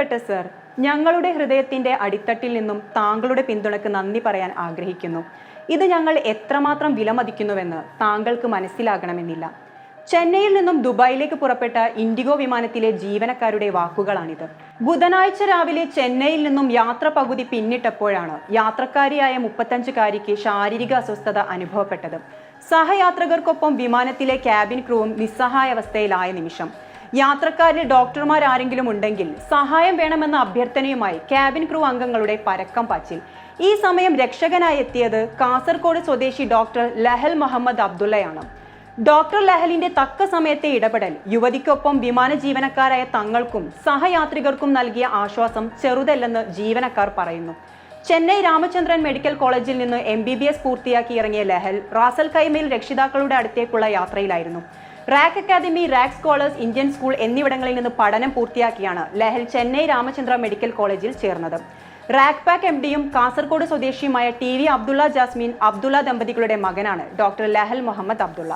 പ്രിയപ്പെട്ട സർ ഞങ്ങളുടെ ഹൃദയത്തിന്റെ അടിത്തട്ടിൽ നിന്നും താങ്കളുടെ പിന്തുണക്ക് നന്ദി പറയാൻ ആഗ്രഹിക്കുന്നു. ഇത് ഞങ്ങൾ എത്രമാത്രം വിലമതിക്കുന്നുവെന്ന് താങ്കൾക്ക് മനസ്സിലാകണമെന്നില്ല. ചെന്നൈയിൽ നിന്നും ദുബായിലേക്ക് പുറപ്പെട്ട ഇൻഡിഗോ വിമാനത്തിലെ ജീവനക്കാരുടെ വാക്കുകളാണിത്. ബുധനാഴ്ച രാവിലെ ചെന്നൈയിൽ നിന്നും യാത്ര പകുതി പിന്നിട്ടപ്പോഴാണ് യാത്രക്കാരിയായ മുപ്പത്തഞ്ചുകാരിക്ക് ശാരീരിക അസ്വസ്ഥത അനുഭവപ്പെട്ടത്. സഹയാത്രകർക്കൊപ്പം വിമാനത്തിലെ ക്യാബിൻ ക്രൂവും നിസ്സഹായാവസ്ഥയിലായ നിമിഷം. യാത്രക്കാരിൽ ഡോക്ടർമാർ ആരെങ്കിലും ഉണ്ടെങ്കിൽ സഹായം വേണമെന്ന അഭ്യർത്ഥനയുമായി ക്യാബിൻ ക്രൂ അംഗങ്ങളുടെ പരക്കം പാച്ചിൽ. ഈ സമയം രക്ഷകനായി എത്തിയത് കാസർഗോഡ് സ്വദേശി ഡോക്ടർ ലഹൽ മുഹമ്മദ് അബ്ദുള്ളയാണ്. ഡോക്ടർ ലഹലിന്റെ തക്ക സമയത്തെ ഇടപെടൽ യുവതിക്കൊപ്പം വിമാന ജീവനക്കാരായ തങ്ങൾക്കും സഹയാത്രികർക്കും നൽകിയ ആശ്വാസം ചെറുതല്ലെന്ന് ജീവനക്കാർ പറയുന്നു. ചെന്നൈ രാമചന്ദ്രൻ മെഡിക്കൽ കോളേജിൽ നിന്ന് എം ബി ബി എസ് പൂർത്തിയാക്കി ഇറങ്ങിയ ലഹൽ റാസൽ കൈമയിൽ രക്ഷിതാക്കളുടെ അടുത്തേക്കുള്ള യാത്രയിലായിരുന്നു. RAK academy RAK scholars Indian school എന്നിവിടങ്ങളിൽ നിന്ന് പഠനം പൂർത്തിയാക്കിയാണ് ലഹൽ ചെന്നൈ രാമചന്ദ്ര മെഡിക്കൽ കോളേജിൽ ചേർന്നത്. റാക്ക് പാക്ക് എം ഡിയും Kasaragod സ്വദേശിയുമായ T V Abdullah Jasmine Abdullah ദമ്പതികളുടെ മകനാണ് ഡോക്ടർ ലഹൽ മുഹമ്മദ് അബ്ദുള്ള.